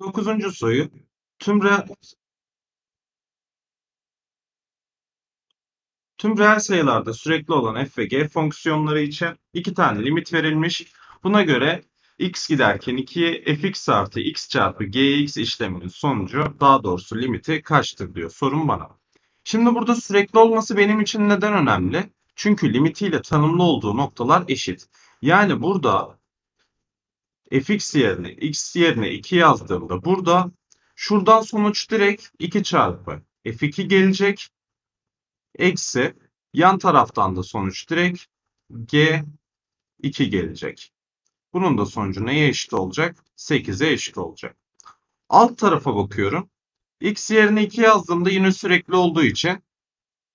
Dokuzuncu soru. Tüm re Tüm reel sayılarda sürekli olan f ve g fonksiyonları için iki tane limit verilmiş. Buna göre x giderken 2'ye fx artı x çarpı gx işleminin sonucu daha doğrusu limiti kaçtır diyor sorun bana. Şimdi burada sürekli olması benim için neden önemli? Çünkü limitiyle tanımlı olduğu noktalar eşit. Yani burada fx yerine x yerine 2 yazdığımda burada şuradan sonuç direkt 2 çarpı f2 gelecek. Eksi yan taraftan da sonuç direkt g2 gelecek. Bunun da sonucu neye eşit olacak? 8'e eşit olacak. Alt tarafa bakıyorum. x yerine 2 yazdığımda yine sürekli olduğu için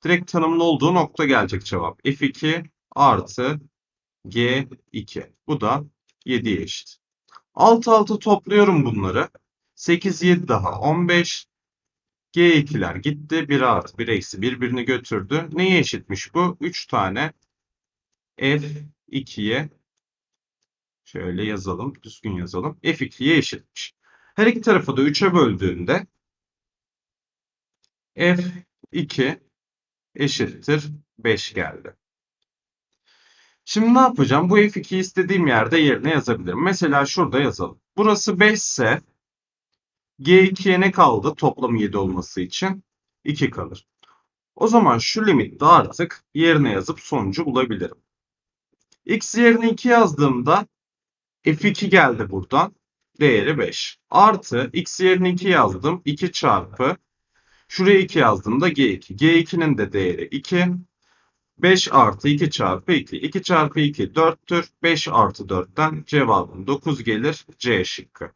direkt tanımlı olduğu nokta gelecek cevap. f2 artı g2. Bu da 7'ye eşit. Alt alta topluyorum bunları. 8, 7 daha 15. G2'ler gitti. 1 artı 1 eksi birbirini götürdü. Neye eşitmiş bu? 3 tane F2'ye şöyle yazalım. Düzgün yazalım. F2'ye eşitmiş. Her iki tarafı da 3'e böldüğünde F2 eşittir 5 geldi. Şimdi ne yapacağım? Bu F2'yi istediğim yerde yerine yazabilirim. Mesela şurada yazalım. Burası 5 ise G2'ye ne kaldı toplam 7 olması için? 2 kalır. O zaman şu limitte artık yerine yazıp sonucu bulabilirim. X yerine 2 yazdığımda F2 geldi buradan. Değeri 5. Artı X yerine 2 yazdım. 2 çarpı. Şuraya 2 yazdığımda G2. G2'nin de değeri 2. 5 artı 2 çarpı 2. 2 çarpı 2 4'tür. 5 artı 4'ten cevabım 9 gelir. C şıkkı.